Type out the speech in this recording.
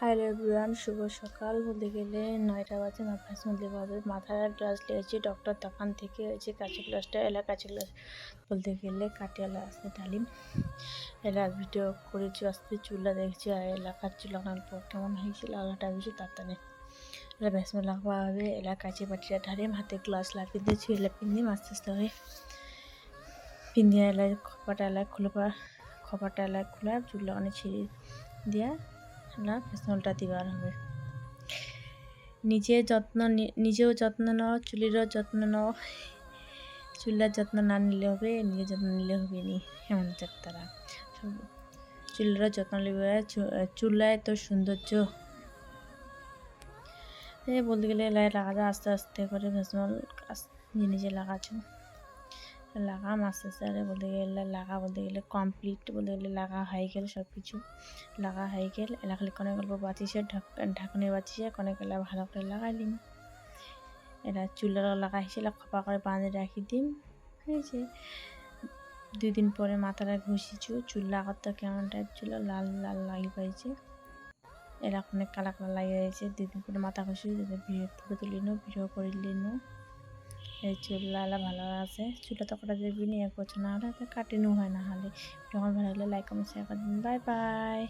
Hi everyone শুভ সকাল। বলতে গেলে নয়টা বাজে মাথার মধ্যে বাজে। মাথার গ্লাস লিয়েছি ডক্টর দোকান থেকে হয়েছে কাঁচি গ্লাসটা এলা কাঁচি গ্লাস বলতে গেলে কাটিয়ালা আসতে ডালিম। এলা ভিডিও করেছি, আসতে চুলা দেখছি, আর এলাকার চুলা পর কেমন হয়েছিল আলাটা বেশি তাড়াতাড়ি। এলা ভেসমে লাগবা হবে, এলা কাঁচি পাটিটা ঢালিম, হাতে গ্লাস লাগিয়ে দিয়েছি, এলা পিন্দিম আস্তে আস্তে হয়ে পিন্দিয়া এলা খপাটা এলা খুলবা, খপাটা এলা খোলা চুলা অনেক ছিঁড়ে দিয়া না ফেসনলটা দিবার হবে। নিজে যত্ন নিজেও যত্ন নাও, চুলিরও যত্ন নাও। চুলার যত্ন না নিলে হবে, নিজের যত্ন নিলে হবে নি, এমন তারা। চুলেরও যত্ন নেবে চুলায় তো সৌন্দর্য। বলতে গেলে লাগা আস্তে আস্তে করে ভেসমল নিজে নিজে লাগাচ্ছ। লাগাম আস্তে আস্তে আরে বলতে গেলে লাগা বলতে গেলে কমপ্লিট বলতে গেলে লাগা হয়ে গেল সব কিছু লাগা হয়ে গেল, এলা খালি কনে গল্প বাঁচিছে ঢাকনি বাঁচিছে কনে গেলে ভালো করে লাগাই দিম। এটা চুলের লাগা হিসেবে খপা করে বাঁধে রাখি দিম। হয়েছে দুই দিন পরে মাথাটা ঘষিছু চুল লাগাতে কেমন টাইপ ছিল, লাল লাল লাগি পাইছে এরকম অনেক কালা কালা লাগিয়ে রয়েছে দুই দিন পরে মাথা ঘষি ভিডিও ফটো তুলিনো ভিডিও করিলিনো এই চুললা ভালো আছে। চুলা তো কটা দেবি নিয়ে করছ, না হলে কাটিনো হয় না হলে। যখন ভালো লাগলে লাইক কমেন্ট শেয়ার করে দিন। Bye bye